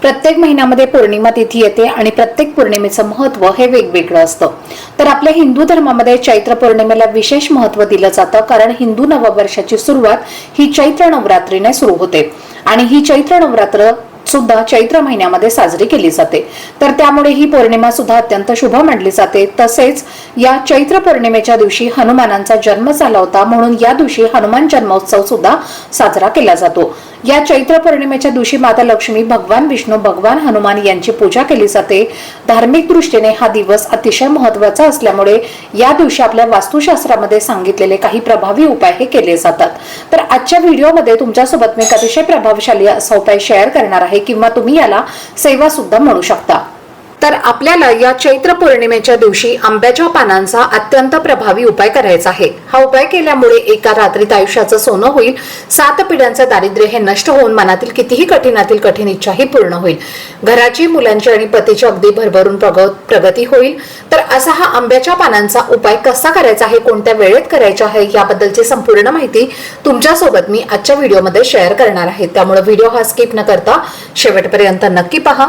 प्रत्येक महिन्यामध्ये पौर्णिमा तिथी येते आणि प्रत्येक पौर्णिमेचं महत्त्व हे वेगवेगळं असतं. तर आपल्या हिंदू धर्मामध्ये चैत्र पौर्णिमेला विशेष महत्त्व दिलं जातं कारण हिंदू नववर्षाची सुरुवात ही चैत्र नवरात्रीने सुरू होते. आणि ही चैत्र नवरात्र सुद्धा चैत्र महिन्यामध्ये साजरी केली जाते. तर त्यामुळे ही पौर्णिमा सुद्धा अत्यंत शुभ मानली जाते. तसेच या चैत्र पौर्णिमेच्या दिवशी हनुमानांचा जन्म झाला होता म्हणून या दिवशी हनुमान जन्मोत्सव सुद्धा साजरा केला जातो. या चैत्र पौर्णिमेच्या दिवशी माता लक्ष्मी भगवान विष्णू भगवान हनुमान यांची पूजा केली जाते. धार्मिक दृष्टीने हा दिवस अतिशय महत्त्वाचा असल्यामुळे या दिवशी आपल्या वास्तुशास्त्रामध्ये सांगितलेले काही प्रभावी उपाय हे केले जातात. तर आजच्या व्हिडिओमध्ये तुमच्यासोबत मी एक अतिशय प्रभावशाली असा उपाय शेअर करणार आहे. किंवा तुम्ही याला सेवा सुद्धा म्हणू शकता. तर आपल्याला या चैत्र पौर्णिमेच्या दिवशी आंब्याच्या पानांचा अत्यंत प्रभावी उपाय करायचा आहे. हा उपाय केल्यामुळे एका रात्रीत आयुष्याचं सोनं होईल. सात पिढ्यांचं दारिद्र्य हे नष्ट होऊन मनातील कितीही कठीणातील कठीण इच्छाही पूर्ण होईल. घराची मुलांची आणि पतीची अगदी भरभरून प्रग- प्रगती होईल. तर असा हा आंब्याच्या पानांचा उपाय कसा करायचा आहे कोणत्या वेळेत करायचा आहे याबद्दलची संपूर्ण माहिती तुमच्यासोबत मी आजच्या व्हिडिओमध्ये शेअर करणार आहे. त्यामुळे व्हिडिओ हा स्किप न करता शेवटपर्यंत नक्की पहा.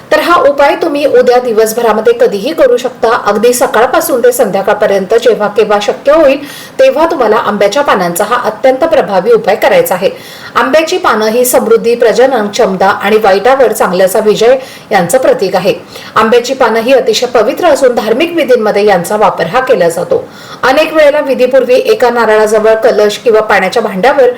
तर हा उपाय तुम्ही उद्या दिवसभरामध्ये कधीही करू शकता. अगदी सकाळपासून ते संध्याकाळपर्यंत जेव्हा केव्हा शक्य होईल तेव्हा तुम्हाला आंब्याच्या पानांचा हा अत्यंत प्रभावी उपाय करायचा आहे. आंब्याची पानं ही समृद्धी प्रजनन क्षमता आणि वाईटावर चांगल्याचा विजय यांचं प्रतीक आहे. आंब्याची पानं ही अतिशय पवित्र असून धार्मिक विधींमध्ये यांचा वापर हा केला जातो. अनेक वेळेला विधीपूर्वी एका नारळाजवळ कलश किंवा पाण्याच्या भांड्यावर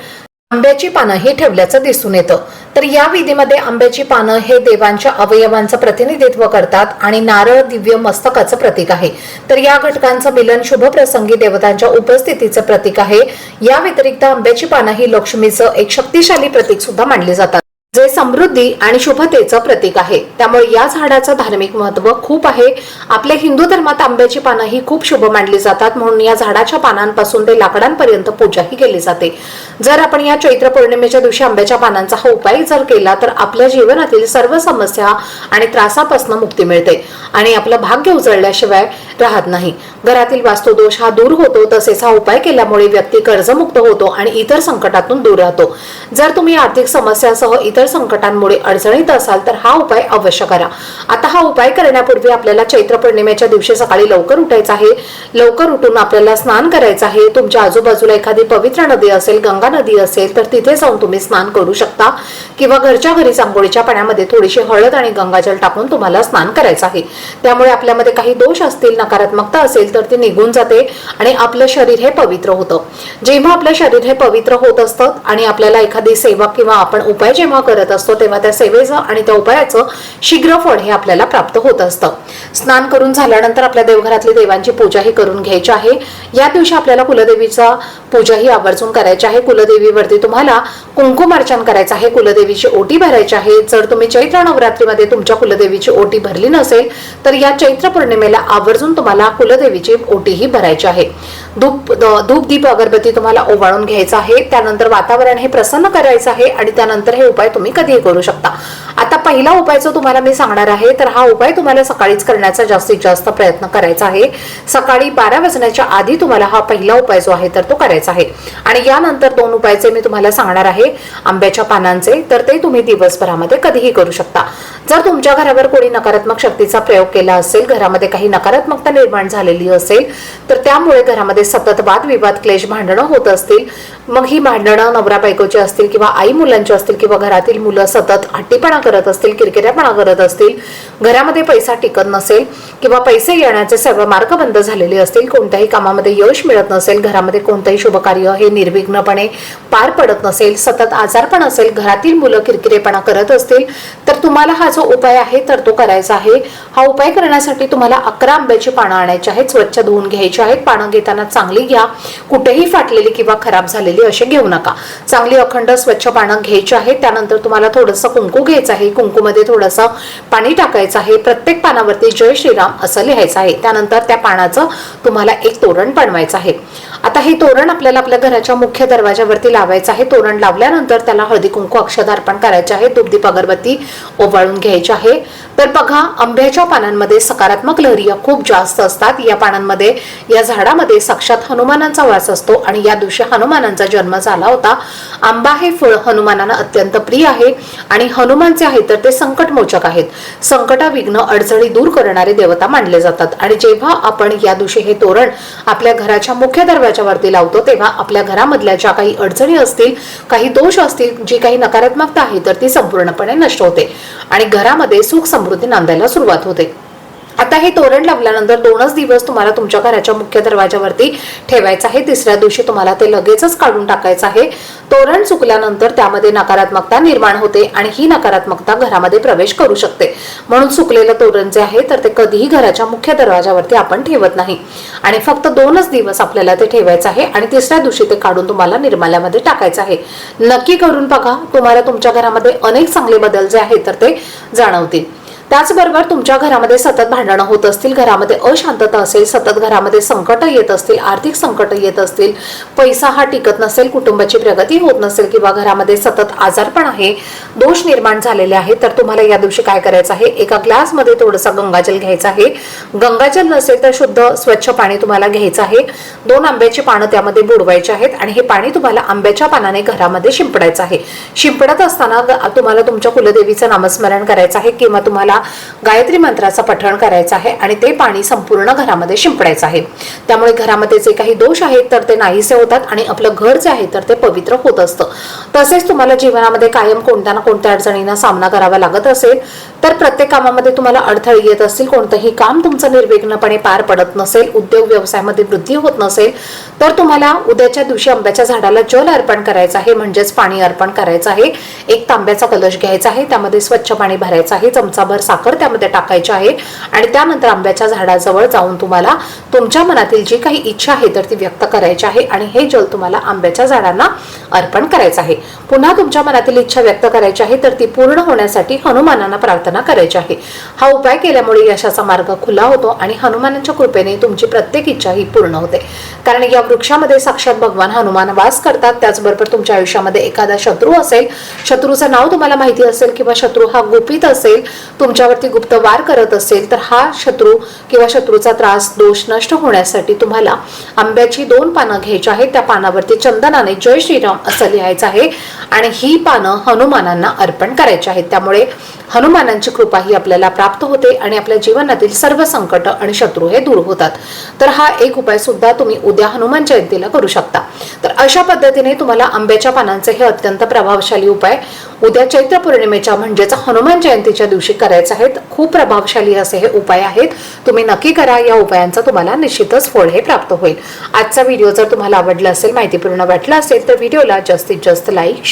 आंब्याची पानं ही ठेवल्याचं दिसून येतं. तर या विधीमध्ये आंब्याची पानं हे देवांच्या अवयवांचं प्रतिनिधित्व करतात आणि नारळ दिव्य मस्तकाचं प्रतीक आहे. तर या घटकांचं मिलन शुभ प्रसंगी देवतांच्या उपस्थितीचं प्रतीक आहे. या व्यतिरिक्त आंब्याची पानं ही लक्ष्मीचं एक शक्तिशाली प्रतीक सुद्धा मानली जातात. जे समृद्धी आणि शुभतेचं प्रतीक आहे. त्यामुळे या झाडाचं धार्मिक महत्त्व खूप आहे. आपल्या हिंदू धर्मात आंब्याची पानं ही खूप शुभ मानली जातात. म्हणून या झाडाच्या पानांपासून ते लाकडांपर्यंत पूजाही केली जाते. जर आपण या चैत्र पौर्णिमेच्या दिवशी आंब्याच्या पानांचा हा उपाय जर केला तर आपल्या जीवनातील सर्व समस्या आणि त्रासापासून मुक्ती मिळते. आणि आपलं भाग्य उजळल्याशिवाय राहत नाही. घरातील वास्तुदोष हा दूर होतो तसेच हा उपाय केल्यामुळे व्यक्ती कर्जमुक्त होतो आणि इतर संकटातून दूर राहतो. जर तुम्ही आर्थिक समस्यासह इतर संकटांमुळे अडचणीत असाल तर हा उपाय अवश्य करा. आता हा उपाय करण्यापूर्वी आपल्याला चैत्र पौर्णिमेच्या दिवशी सकाळी लवकर उठायचं आहे. लवकर उठून आपल्याला स्नान करायचं आहे. तुमच्या आजूबाजूला एखादी पवित्र नदी असेल गंगा नदी असेल तर तिथे जाऊन तुम्ही स्नान करू शकता. किंवा घरच्या घरी आंघोळीच्या पाण्यामध्ये थोडीशी हळद आणि गंगाजल टाकून तुम्हाला स्नान करायचं आहे. त्यामुळे आपल्यामध्ये काही दोष असतील नकारात्मकता असेल तर ती निघून जाते आणि आपलं शरीर हे पवित्र होतं. जेव्हा आपलं शरीर हे पवित्र होत असतं आणि आपल्याला एखादी सेवा किंवा आपण उपाय जेव्हा करत असतो तेव्हा त्या सेवेचं आणि त्या उपायाचं शीघ्र फळ हे आपल्याला प्राप्त होत असतं. स्नान करून झाल्यानंतर आपल्या देवघरातली देवांची पूजाही करून घ्यायची आहे. या दिवशी आपल्याला कुलदेवीचा पूजाही आवर्जून करायची आहे. कुलदेवीवरती तुम्हाला कुंकुम अर्चन करायचं आहे. कुलदेवीची ओटी भरायची आहे. जर तुम्ही चैत्र नवरात्रीमध्ये तुमच्या कुलदेवीची ओटी भरली नसेल तर या चैत्र पौर्णिमेला आवर्जून तुम्हाला कुलदेवीची ओटीही भरायची आहे. धूप धूप दीप अगरबत्ती तुम्हाला ओवाळून घ्यायचं आहे. त्यानंतर वातावरण हे प्रसन्न करायचं आहे आणि त्यानंतर हे उपाय तुम्ही कधीही करू शकता. आता पहिला उपाय जो तुम्हाला मी सांगणार आहे तर हा उपाय तुम्हाला सकाळीच करण्याचा जास्तीत जास्त प्रयत्न करायचा आहे. सकाळी बारा वाजण्याच्या आधी तुम्हाला हा पहिला उपाय जो आहे तर तो करायचा आहे. आणि यानंतर दोन उपायचे मी तुम्हाला सांगणार आहे आंब्याच्या पानांचे तर ते तुम्ही दिवसभरामध्ये कधीही करू शकता. जर तुमच्या घरावर कोणी नकारात्मक शक्तीचा प्रयोग केला असेल घरामध्ये काही नकारात्मकता निर्माण झालेली असेल तर त्यामुळे घरामध्ये सतत वादविवाद क्लेश भांडणं होत असतील. मग ही भांडणं नवरा बायकोची असतील किंवा आई मुलांची असतील किंवा घरातील मुलं सतत हट्टीपणा करत असतील किरकिऱ्यापणा करत असतील घरामध्ये पैसा टिकत नसेल किंवा पैसे येण्याचे सर्व मार्ग बंद झालेले असतील कोणत्याही कामामध्ये यश मिळत नसेल घरामध्ये कोणतंही शुभकार्य हे निर्विघ्नपणे पार पडत नसेल सतत आजारपण असेल घरातील मुलं किरकिरेपणा करत असतील तर तुम्हाला हा जो उपाय आहे तर तो करायचा आहे. हा उपाय करण्यासाठी तुम्हाला अकरा आंब्याची पानं आणायची आहेत स्वच्छ धुवून घ्यायची आहेत. पानं घेताना चांगली घ्या. कुठेही फाटलेली किंवा खराब झालेली असे घेऊ नका. चांगली अखंड स्वच्छ पानं घ्यायची आहेत. त्यानंतर तुम्हाला थोडंसं कुंकू घ्यायचं आहे. कुंकूमध्ये थोडंसं पाणी टाकायचं आहे. प्रत्येक पानावरती जय श्रीराम असं लिहायचं आहे. त्यानंतर त्या पानाचं तुम्हाला एक तोरण बनवायचं आहे. आता हे तोरण आपल्याला आपल्या घराच्या मुख्य दरवाजावरती लावायचं आहे. तोरण लावल्यानंतर त्याला हळदी कुंकू अक्षत अर्पण करायचे आहे. दुपदीप अगरबत्ती ओवाळून घ्यायचे आहे. तर बघा आंब्याच्या पानांमध्ये सकारात्मक लहरी खूप जास्त असतात. या पानांमध्ये या झाडामध्ये साक्षात हनुमानांचा वास असतो आणि या दिवशी हनुमानांचा जन्म झाला होता. आंबा हे फळ हनुमानांना अत्यंत प्रिय आहे आणि हनुमानचे आहे तर ते संकटमोचक आहेत. संकट विघ्न अडचणी दूर करणारे देवता मानले जातात. आणि जेव्हा आपण या दिवशी हे तोरण आपल्या घराच्या मुख्य दरवाजावरती लावतो तेव्हा आपल्या घरामधल्या ज्या काही अडचणी असतील काही दोष असतील जी काही नकारात्मकता आहे तर ती संपूर्णपणे नष्ट होते. आणि घरामध्ये सुख समृद्धी नांदायला सुरुवात होते. आता हे तोरण लावल्यानंतर दोनच दिवस तुम्हाला तुमच्या घराच्या मुख्य दरवाजावरती ठेवायचं आहे. तिसऱ्या दिवशी तुम्हाला ते लगेचच काढून टाकायचं आहे. तोरण चुकल्यानंतर त्यामध्ये नकारात्मकता निर्माण होते आणि ही नकारात्मकता घरामध्ये प्रवेश करू शकते. म्हणून सुकलेलं तोरण जे आहे तर ते कधीही घराच्या मुख्य दरवाजावरती आपण ठेवत नाही. आणि फक्त दोनच दिवस आपल्याला ते ठेवायचं आहे आणि तिसऱ्या दिवशी ते काढून तुम्हाला निर्माल्यामध्ये टाकायचं आहे. नक्की करून बघा तुम्हाला तुमच्या घरामध्ये अनेक चांगले बदल जे आहेत तर ते जाणवतील. त्याचबरोबर तुमच्या घरामध्ये सतत भांडणं होत असतील घरामध्ये अशांतता असेल सतत घरामध्ये संकट येत असतील आर्थिक संकट येत असतील पैसा हा टिकत नसेल कुटुंबाची प्रगती होत नसेल किंवा घरामध्ये सतत आजारपण आहे दोष निर्माण झालेले आहेत तर तुम्हाला या दिवशी काय करायचं आहे? एका ग्लासमध्ये थोडंसं गंगाजल घ्यायचं आहे. गंगाजल नसेल तर शुद्ध स्वच्छ पाणी तुम्हाला घ्यायचं आहे. दोन आंब्याची पानं त्यामध्ये बुडवायची आहेत आणि हे पाणी तुम्हाला आंब्याच्या पानाने घरामध्ये शिंपडायचं आहे. शिंपडत असताना ग- तुम्हाला तुमच्या कुलदेवीचं नामस्मरण करायचं आहे किंवा तुम्हाला गायत्री मंत्राचं पठण करायचं आहे आणि ते पाणी संपूर्ण घरामध्ये शिंपडायचं आहे. त्यामुळे घरामध्ये जे काही दोष आहेत तर ते नाहीसे होतात आणि आपलं घर जे आहे तर ते पवित्र होत असतं. तसेच तुम्हाला जीवनामध्ये कायम कोणत्या ना कोणत्या अडचणींना सामना करावा लागत असेल तर प्रत्येक कामामध्ये तुम्हाला अडथळे येत असतील कोणतंही काम तुमचं निर्विघ्नपणे पार पडत नसेल उद्योग व्यवसायामध्ये वृद्धी होत नसेल तर तुम्हाला उद्याच्या दिवशी आंब्याच्या झाडाला जल अर्पण करायचं आहे म्हणजेच पाणी अर्पण करायचं आहे. एक तांब्याचा कलश घ्यायचा आहे त्यामध्ये स्वच्छ पाणी भरायचं आहे चमचाभर साखर त्यामध्ये टाकायची आहे आणि त्यानंतर आंब्याच्या झाडाजवळ जाऊन तुम्हाला तुमच्या मनातील जी काही इच्छा आहे तर ती व्यक्त करायची आहे आणि हे जल तुम्हाला आंब्याच्या झाडांना अर्पण करायचं आहे. पुन्हा तुमच्या मनातील इच्छा व्यक्त करायची आहे तर ती पूर्ण होण्यासाठी हनुमानांना प्रार्थना करायची आहे. हा उपाय केल्यामुळे यशाचा मार्ग खुला होतो आणि हनुमानांच्या कृपेने तुमची प्रत्येक इच्छा ही पूर्ण होते. कारण या वृक्षामध्ये साक्षात भगवान हनुमान वास करतात. त्याचबरोबर तुमच्या आयुष्यामध्ये एखादा शत्रू असेल शत्रूचं नाव तुम्हाला माहिती असेल किंवा शत्रू हा गुपित असेल तुमच्यावरती गुप्त वार करत असेल तर हा शत्रू किंवा शत्रूचा त्रास दोष नष्ट होण्यासाठी तुम्हाला आंब्याची दोन पानं घ्यायची आहेत. त्या पानावरती चंदनाने जय श्रीराम असं लिहायचं आहे. आणि ही पानं हनुमानांना अर्पण करायची आहेत. त्यामुळे हनुमानांची कृपा ही आपल्याला प्राप्त होते आणि आपल्या जीवनातील सर्व संकट आणि शत्रू हे दूर होतात. तर हा एक उपाय सुद्धा तुम्ही उद्या हनुमान जयंतीला करू शकता. तर अशा पद्धतीने तुम्हाला आंब्याच्या पानांचे हे अत्यंत प्रभावशाली उपाय उद्या चैत्र पौर्णिमेच्या म्हणजेच हनुमान जयंतीच्या दिवशी करायचे आहेत. खूप प्रभावशाली असे हे उपाय आहेत. तुम्ही नक्की करा. या उपायांचा तुम्हाला निश्चितच फळ हे प्राप्त होईल. आजचा व्हिडिओ जर तुम्हाला आवडला असेल माहितीपूर्ण वाटला असेल तर व्हिडिओला जास्तीत जास्त लाईक